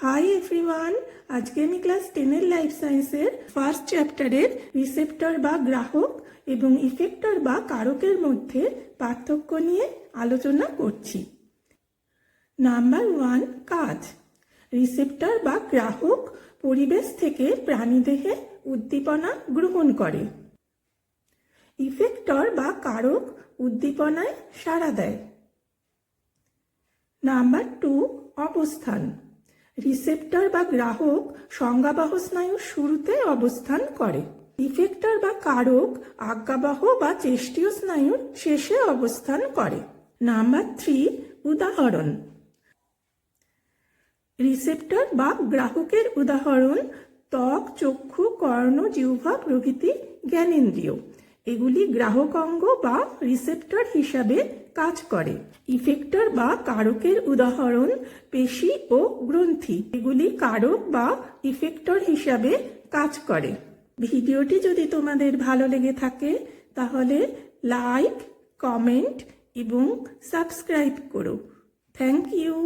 Hi everyone আজকে আমি class টেনের লাইফ সায়েন্সের ফার্স্ট চ্যাপ্টারের রিসেপ্টর বা গ্রাহক এবং ইফেক্টর বা কারকের মধ্যে পার্থক্য নিয়ে আলোচনা করছি। নাম্বার ওয়ান কাজ। রিসেপ্টর বা গ্রাহক পরিবেশ থেকে প্রাণীদেহে উদ্দীপনা গ্রহণ করে। ইফেক্টর বা কারক উদ্দীপনায় সাড়া দেয়। নাম্বার টু অবস্থান। রিসেপ্টর বা গ্রাহক সংজ্ঞাবাহ স্নায়ুর শুরুতে অবস্থান করে। ইফেক্টর বা কারক আজ্ঞাবাহ বা চেষ্টীয় স্নায়ুর শেষে অবস্থান করে। নাম্বার থ্রি উদাহরণ। রিসেপ্টর বা গ্রাহকের উদাহরণ, ত্বক, চক্ষু, কর্ণ, জিহ্বা, প্রভৃতি জ্ঞানেন্দ্রিয়। এগুলি গ্রাহক অঙ্গ বা রিসেপ্টর হিসাবে কাজ করে। ইফেক্টর বা কারকের উদাহরণ, পেশি ও গ্রন্থি। এগুলি কারক বা ইফেক্টর হিসাবে কাজ করে। ভিডিওটি যদি তোমাদের ভালো লেগে থাকে, তাহলে লাইক, কমেন্ট এবং সাবস্ক্রাইব করো। Thank you.